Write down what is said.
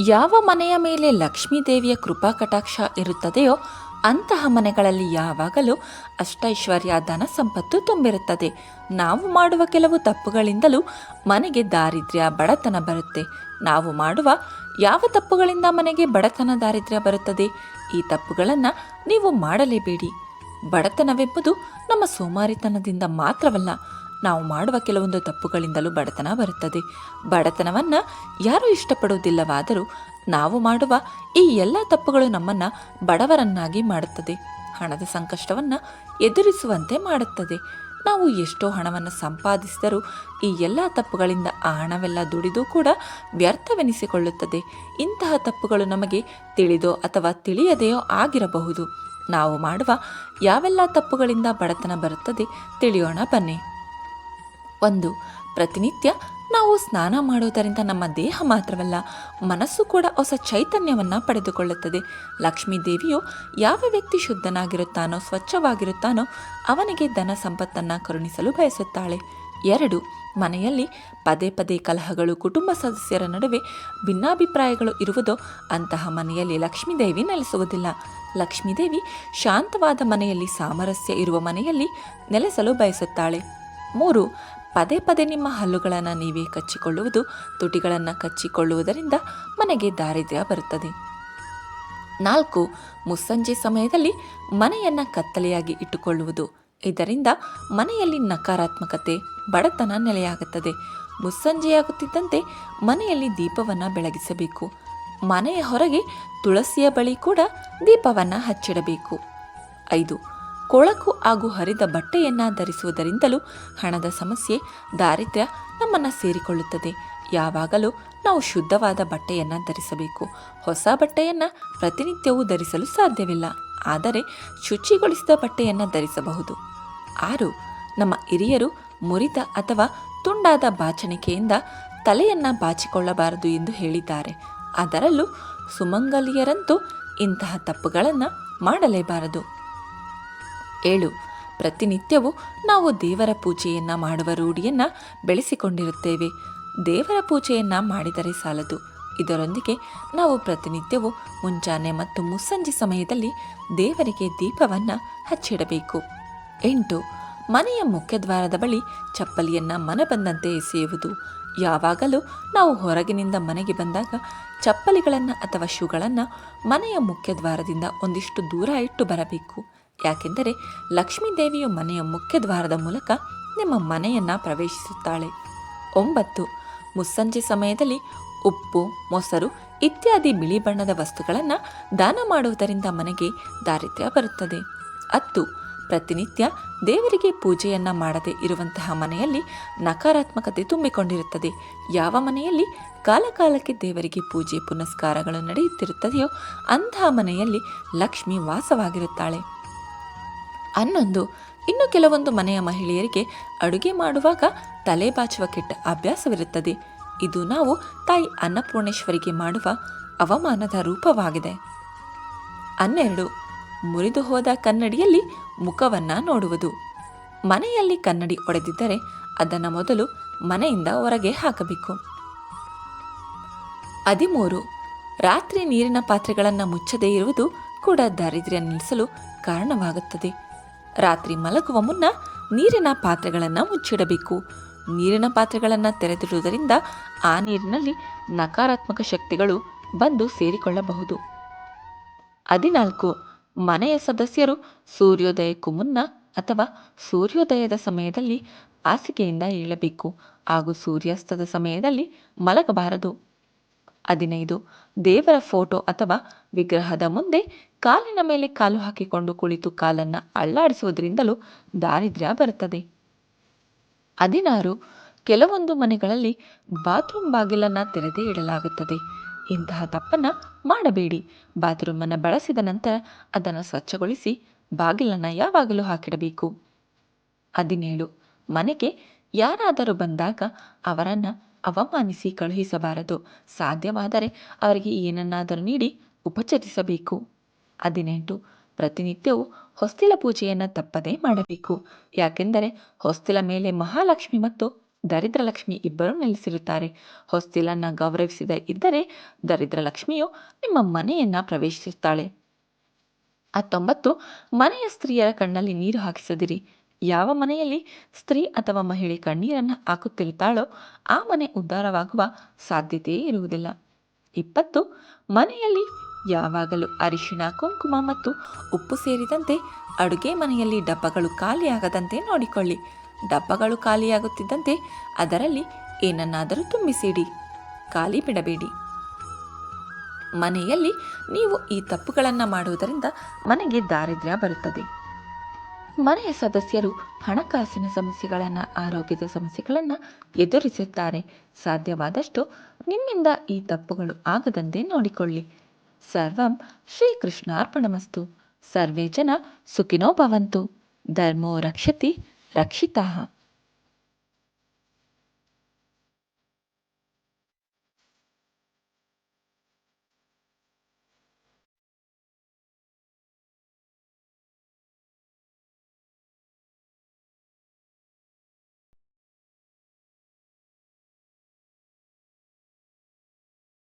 ಯಾವ ಮನೆಯ ಮೇಲೆ ಲಕ್ಷ್ಮೀ ದೇವಿಯ ಕೃಪಾ ಕಟಾಕ್ಷ ಇರುತ್ತದೆಯೋ ಅಂತಹ ಮನೆಗಳಲ್ಲಿ ಯಾವಾಗಲೂ ಅಷ್ಟೈಶ್ವರ್ಯ ಧನ ಸಂಪತ್ತು ತುಂಬಿರುತ್ತದೆ. ನಾವು ಮಾಡುವ ಕೆಲವು ತಪ್ಪುಗಳಿಂದಲೂ ಮನೆಗೆ ದಾರಿದ್ರ್ಯ, ಬಡತನ ಬರುತ್ತೆ. ನಾವು ಮಾಡುವ ಯಾವ ತಪ್ಪುಗಳಿಂದ ಮನೆಗೆ ಬಡತನ, ದಾರಿದ್ರ್ಯ ಬರುತ್ತದೆ? ಈ ತಪ್ಪುಗಳನ್ನು ನೀವು ಮಾಡಲೇಬೇಡಿ. ಬಡತನವೆಂಬುದು ನಮ್ಮ ಸೋಮಾರಿತನದಿಂದ ಮಾತ್ರವಲ್ಲ ನಾವು ಮಾಡುವ ಕೆಲವೊಂದು ತಪ್ಪುಗಳಿಂದಲೂ ಬಡತನ ಬರುತ್ತದೆ. ಬಡತನವನ್ನು ಯಾರೂ ಇಷ್ಟಪಡುವುದಿಲ್ಲವಾದರೂ ನಾವು ಮಾಡುವ ಈ ಎಲ್ಲ ತಪ್ಪುಗಳು ನಮ್ಮನ್ನು ಬಡವರನ್ನಾಗಿ ಮಾಡುತ್ತದೆ. ಹಣದ ಸಂಕಷ್ಟವನ್ನು ಎದುರಿಸುವಂತೆ ಮಾಡುತ್ತದೆ. ನಾವು ಎಷ್ಟೋ ಹಣವನ್ನು ಸಂಪಾದಿಸಿದರೂ ಈ ಎಲ್ಲ ತಪ್ಪುಗಳಿಂದ ಆ ಹಣವೆಲ್ಲ ದುಡಿದು ಕೂಡ ವ್ಯರ್ಥವೆನಿಸಿಕೊಳ್ಳುತ್ತದೆ. ಇಂತಹ ತಪ್ಪುಗಳು ನಮಗೆ ತಿಳಿದೋ ಅಥವಾ ತಿಳಿಯದೆಯೋ ಆಗಿರಬಹುದು. ನಾವು ಮಾಡುವ ಯಾವೆಲ್ಲ ತಪ್ಪುಗಳಿಂದ ಬಡತನ ಬರುತ್ತದೆ ತಿಳಿಯೋಣ ಬನ್ನಿ. ಒಂದು. ಪ್ರತಿನಿತ್ಯ ನಾವು ಸ್ನಾನ ಮಾಡುವುದರಿಂದ ನಮ್ಮ ದೇಹ ಮಾತ್ರವಲ್ಲ, ಮನಸ್ಸು ಕೂಡ ಹೊಸ ಚೈತನ್ಯವನ್ನು ಪಡೆದುಕೊಳ್ಳುತ್ತದೆ. ಲಕ್ಷ್ಮೀ ದೇವಿಯು ಯಾವ ವ್ಯಕ್ತಿ ಶುದ್ಧನಾಗಿರುತ್ತಾನೋ, ಸ್ವಚ್ಛವಾಗಿರುತ್ತಾನೋ, ಅವನಿಗೆ ಧನ ಸಂಪತ್ತನ್ನು ಕರುಣಿಸಲು ಬಯಸುತ್ತಾಳೆ. ಎರಡು. ಮನೆಯಲ್ಲಿ ಪದೇ ಪದೇ ಕಲಹಗಳು, ಕುಟುಂಬ ಸದಸ್ಯರ ನಡುವೆ ಭಿನ್ನಾಭಿಪ್ರಾಯಗಳು ಇರುವುದೋ, ಅಂತಹ ಮನೆಯಲ್ಲಿ ಲಕ್ಷ್ಮೀದೇವಿ ನೆಲೆಸುವುದಿಲ್ಲ. ಲಕ್ಷ್ಮೀದೇವಿ ಶಾಂತವಾದ ಮನೆಯಲ್ಲಿ ಸಾಮರಸ್ಯ ಇರುವ ಮನೆಯಲ್ಲಿ ನೆಲೆಸಲು ಬಯಸುತ್ತಾಳೆ. ಮೂರು. ಪದೇ ಪದೇ ನಿಮ್ಮ ಹಲ್ಲುಗಳನ್ನು ನೀವೇ ಕಚ್ಚಿಕೊಳ್ಳುವುದು, ತುಟಿಗಳನ್ನು ಕಚ್ಚಿಕೊಳ್ಳುವುದರಿಂದ ಮನೆಗೆ ದಾರಿದ್ರ್ಯ ಬರುತ್ತದೆ. ನಾಲ್ಕು, ಮುಸ್ಸಂಜೆ ಸಮಯದಲ್ಲಿ ಮನೆಯನ್ನು ಕತ್ತಲೆಯಾಗಿ ಇಟ್ಟುಕೊಳ್ಳುವುದು. ಇದರಿಂದ ಮನೆಯಲ್ಲಿ ನಕಾರಾತ್ಮಕತೆ, ಬಡತನ ನೆಲೆಯಾಗುತ್ತದೆ. ಮುಸ್ಸಂಜೆಯಾಗುತ್ತಿದ್ದಂತೆ ಮನೆಯಲ್ಲಿ ದೀಪವನ್ನು ಬೆಳಗಿಸಬೇಕು. ಮನೆಯ ಹೊರಗೆ ತುಳಸಿಯ ಬಳಿ ಕೂಡ ದೀಪವನ್ನು ಹಚ್ಚಿಡಬೇಕು. ಐದು ಕೊಳಕು ಹಾಗೂ ಹರಿದ ಬಟ್ಟೆಯನ್ನು ಧರಿಸುವುದರಿಂದಲೂ ಹಣದ ಸಮಸ್ಯೆ, ದಾರಿದ್ರ್ಯ ನಮ್ಮನ್ನು ಸೇರಿಕೊಳ್ಳುತ್ತದೆ. ಯಾವಾಗಲೂ ನಾವು ಶುದ್ಧವಾದ ಬಟ್ಟೆಯನ್ನು ಧರಿಸಬೇಕು. ಹೊಸ ಬಟ್ಟೆಯನ್ನು ಪ್ರತಿನಿತ್ಯವೂ ಧರಿಸಲು ಸಾಧ್ಯವಿಲ್ಲ. ಆದರೆ ಶುಚಿಗೊಳಿಸಿದ ಬಟ್ಟೆಯನ್ನು ಧರಿಸಬಹುದು. ಆರು, ನಮ್ಮ ಹಿರಿಯರು ಮುರಿದ ಅಥವಾ ತುಂಡಾದ ಬಾಚಣಿಕೆಯಿಂದ ತಲೆಯನ್ನು ಬಾಚಿಕೊಳ್ಳಬಾರದು ಎಂದು ಹೇಳಿದ್ದಾರೆ. ಅದರಲ್ಲೂ ಸುಮಂಗಲಿಯರಂತೂ ಇಂತಹ ತಪ್ಪುಗಳನ್ನು ಮಾಡಲೇಬಾರದು. ಏಳು. ಪ್ರತಿನಿತ್ಯವೂ ನಾವು ದೇವರ ಪೂಜೆಯನ್ನು ಮಾಡುವ ರೂಢಿಯನ್ನು ಬೆಳೆಸಿಕೊಂಡಿರುತ್ತೇವೆ. ದೇವರ ಪೂಜೆಯನ್ನು ಮಾಡಿದರೆ ಸಾಲದು. ಇದರೊಂದಿಗೆ ನಾವು ಪ್ರತಿನಿತ್ಯವೂ ಮುಂಜಾನೆ ಮತ್ತು ಮುಸ್ಸಂಜೆ ಸಮಯದಲ್ಲಿ ದೇವರಿಗೆ ದೀಪವನ್ನು ಹಚ್ಚಿಡಬೇಕು. ಎಂಟು. ಮನೆಯ ಮುಖ್ಯದ್ವಾರದ ಬಳಿ ಚಪ್ಪಲಿಯನ್ನು ಮನ ಬಂದಂತೆ ಎಸೆಯುವುದು. ಯಾವಾಗಲೂ ನಾವು ಹೊರಗಿನಿಂದ ಮನೆಗೆ ಬಂದಾಗ ಚಪ್ಪಲಿಗಳನ್ನು ಅಥವಾ ಶೂಗಳನ್ನು ಮನೆಯ ಮುಖ್ಯದ್ವಾರದಿಂದ ಒಂದಿಷ್ಟು ದೂರ ಇಟ್ಟು ಬರಬೇಕು. ಯಾಕೆಂದರೆ ಲಕ್ಷ್ಮೀದೇವಿಯು ಮನೆಯ ಮುಖ್ಯ ದ್ವಾರದ ಮೂಲಕ ನಿಮ್ಮ ಮನೆಯನ್ನು ಪ್ರವೇಶಿಸುತ್ತಾಳೆ. ಒಂಬತ್ತು, ಮುಸ್ಸಂಜೆ ಸಮಯದಲ್ಲಿ ಉಪ್ಪು, ಮೊಸರು ಇತ್ಯಾದಿ ಬಿಳಿ ಬಣ್ಣದ ವಸ್ತುಗಳನ್ನು ದಾನ ಮಾಡುವುದರಿಂದ ಮನೆಗೆ ದಾರಿದ್ರ್ಯ ಬರುತ್ತದೆ. ಹತ್ತು, ಪ್ರತಿನಿತ್ಯ ದೇವರಿಗೆ ಪೂಜೆಯನ್ನು ಮಾಡದೆ ಇರುವಂತಹ ಮನೆಯಲ್ಲಿ ನಕಾರಾತ್ಮಕತೆ ತುಂಬಿಕೊಂಡಿರುತ್ತದೆ. ಯಾವ ಮನೆಯಲ್ಲಿ ಕಾಲಕಾಲಕ್ಕೆ ದೇವರಿಗೆ ಪೂಜೆ ಪುನಸ್ಕಾರಗಳು ನಡೆಯುತ್ತಿರುತ್ತದೆಯೋ ಅಂತಹ ಮನೆಯಲ್ಲಿ ಲಕ್ಷ್ಮಿ ವಾಸವಾಗಿರುತ್ತಾಳೆ. ಹನ್ನೊಂದು ಇನ್ನು ಕೆಲವೊಂದು ಮನೆಯ ಮಹಿಳೆಯರಿಗೆ ಅಡುಗೆ ಮಾಡುವಾಗ ತಲೆ ಬಾಚುವ ಕೆಟ್ಟ ಅಭ್ಯಾಸವಿರುತ್ತದೆ. ಇದು ನಾವು ತಾಯಿ ಅನ್ನಪೂರ್ಣೇಶ್ವರಿಗೆ ಮಾಡುವ ಅವಮಾನದ ರೂಪವಾಗಿದೆ. ಹನ್ನೆರಡು. ಮುರಿದು ಹೋದ ಕನ್ನಡಿಯಲ್ಲಿ ಮುಖವನ್ನು ನೋಡುವುದು. ಮನೆಯಲ್ಲಿ ಕನ್ನಡಿ ಒಡೆದಿದ್ದರೆ ಅದನ್ನು ಮೊದಲು ಮನೆಯಿಂದ ಹೊರಗೆ ಹಾಕಬೇಕು. ಹದಿಮೂರು. ರಾತ್ರಿ ನೀರಿನ ಪಾತ್ರೆಗಳನ್ನು ಮುಚ್ಚದೇ ಇರುವುದು ಕೂಡ ದಾರಿದ್ರ್ಯ ನಿಲ್ಲಿಸಲು ಕಾರಣವಾಗುತ್ತದೆ. ರಾತ್ರಿ ಮಲಗುವ ಮುನ್ನ ನೀರಿನ ಪಾತ್ರೆಗಳನ್ನು ಮುಚ್ಚಿಡಬೇಕು. ನೀರಿನ ಪಾತ್ರೆಗಳನ್ನು ತೆರೆದಿಡುವುದರಿಂದ ಆ ನೀರಿನಲ್ಲಿ ನಕಾರಾತ್ಮಕ ಶಕ್ತಿಗಳು ಬಂದು ಸೇರಿಕೊಳ್ಳಬಹುದು. ಹದಿನಾಲ್ಕು. ಮನೆಯ ಸದಸ್ಯರು ಸೂರ್ಯೋದಯಕ್ಕೂ ಮುನ್ನ ಅಥವಾ ಸೂರ್ಯೋದಯದ ಸಮಯದಲ್ಲಿ ಹಾಸಿಗೆಯಿಂದ ಏಳಬೇಕು ಹಾಗೂ ಸೂರ್ಯಾಸ್ತದ ಸಮಯದಲ್ಲಿ ಮಲಗಬಾರದು. ಹದಿನೈದು. ದೇವರ ಫೋಟೋ ಅಥವಾ ವಿಗ್ರಹದ ಮುಂದೆ ಕಾಲಿನ ಮೇಲೆ ಕಾಲು ಹಾಕಿಕೊಂಡು ಕುಳಿತು ಕಾಲನ್ನು ಅಳ್ಳಾಡಿಸುವುದರಿಂದಲೂ ದಾರಿದ್ರ್ಯ ಬರುತ್ತದೆ. ಹದಿನಾರು. ಕೆಲವೊಂದು ಮನೆಗಳಲ್ಲಿ ಬಾತ್ರೂಮ್ ಬಾಗಿಲನ್ನು ತೆರೆದೇ ಇಡಲಾಗುತ್ತದೆ. ಇಂತಹ ತಪ್ಪನ್ನು ಮಾಡಬೇಡಿ. ಬಾತ್ರೂಮನ್ನು ಬಳಸಿದ ನಂತರ ಅದನ್ನು ಸ್ವಚ್ಛಗೊಳಿಸಿ ಬಾಗಿಲನ್ನು ಯಾವಾಗಲೂ ಹಾಕಿಡಬೇಕು. ಹದಿನೇಳು. ಮನೆಗೆ ಯಾರಾದರೂ ಬಂದಾಗ ಅವರನ್ನು ಅವಮಾನಿಸಿ ಕಳುಹಿಸಬಾರದು. ಸಾಧ್ಯವಾದರೆ ಅವರಿಗೆ ಏನನ್ನಾದರೂ ನೀಡಿ ಉಪಚರಿಸಬೇಕು. ಹದಿನೆಂಟು. ಪ್ರತಿನಿತ್ಯವೂ ಹೊಸ್ತಿಲ ಪೂಜೆಯನ್ನು ತಪ್ಪದೇ ಮಾಡಬೇಕು. ಯಾಕೆಂದರೆ ಹೊಸ್ತಿಲ ಮೇಲೆ ಮಹಾಲಕ್ಷ್ಮಿ ಮತ್ತು ದರಿದ್ರ ಲಕ್ಷ್ಮಿ ಇಬ್ಬರು ನೆಲೆಸಿರುತ್ತಾರೆ. ಹೊಸ್ತಿಲನ್ನು ಗೌರವಿಸಿದ ಇದ್ದರೆ ದರಿದ್ರ ಲಕ್ಷ್ಮಿಯು ನಿಮ್ಮ ಮನೆಯನ್ನ ಪ್ರವೇಶಿಸುತ್ತಾಳೆ. ಹತ್ತೊಂಬತ್ತು. ಮನೆಯ ಸ್ತ್ರೀಯರ ಕಣ್ಣಲ್ಲಿ ನೀರು ಹಾಕಿಸದಿರಿ. ಯಾವ ಮನೆಯಲ್ಲಿ ಸ್ತ್ರೀ ಅಥವಾ ಮಹಿಳೆ ಕಣ್ಣೀರನ್ನು ಹಾಕುತ್ತಿರುತ್ತಾಳೋ ಆ ಮನೆ ಉದ್ಧಾರವಾಗುವ ಸಾಧ್ಯತೆಯೇ ಇರುವುದಿಲ್ಲ. ಇಪ್ಪತ್ತು, ಮನೆಯಲ್ಲಿ ಯಾವಾಗಲೂ ಅರಿಶಿಣ, ಕುಂಕುಮ ಮತ್ತು ಉಪ್ಪು ಸೇರಿದಂತೆ ಅಡುಗೆ ಮನೆಯಲ್ಲಿ ಡಬ್ಬಗಳು ಖಾಲಿಯಾಗದಂತೆ ನೋಡಿಕೊಳ್ಳಿ. ಡಬ್ಬಗಳು ಖಾಲಿಯಾಗುತ್ತಿದ್ದಂತೆ ಅದರಲ್ಲಿ ಏನನ್ನಾದರೂ ತುಂಬಿಸಿಡಿ. ಖಾಲಿ ಬಿಡಬೇಡಿ. ಮನೆಯಲ್ಲಿ ನೀವು ಈ ತಪ್ಪುಗಳನ್ನು ಮಾಡುವುದರಿಂದ ಮನೆಗೆ ದಾರಿದ್ರ್ಯ ಬರುತ್ತದೆ. ಮನೆಯ ಸದಸ್ಯರು ಹಣಕಾಸಿನ ಸಮಸ್ಯೆಗಳನ್ನು, ಆರೋಗ್ಯದ ಸಮಸ್ಯೆಗಳನ್ನು ಎದುರಿಸುತ್ತಾರೆ. ಸಾಧ್ಯವಾದಷ್ಟು ನಿಮ್ಮಿಂದ ಈ ತಪ್ಪುಗಳು ಆಗದಂತೆ ನೋಡಿಕೊಳ್ಳಿ. ಸರ್ವಂ ಶ್ರೀಕೃಷ್ಣಾರ್ಪಣಮಸ್ತು. ಸರ್ವೇ ಜನ ಸುಖಿನೋ ಭವಂತು. ಧರ್ಮೋ ರಕ್ಷತಿ ರಕ್ಷಿತಃ.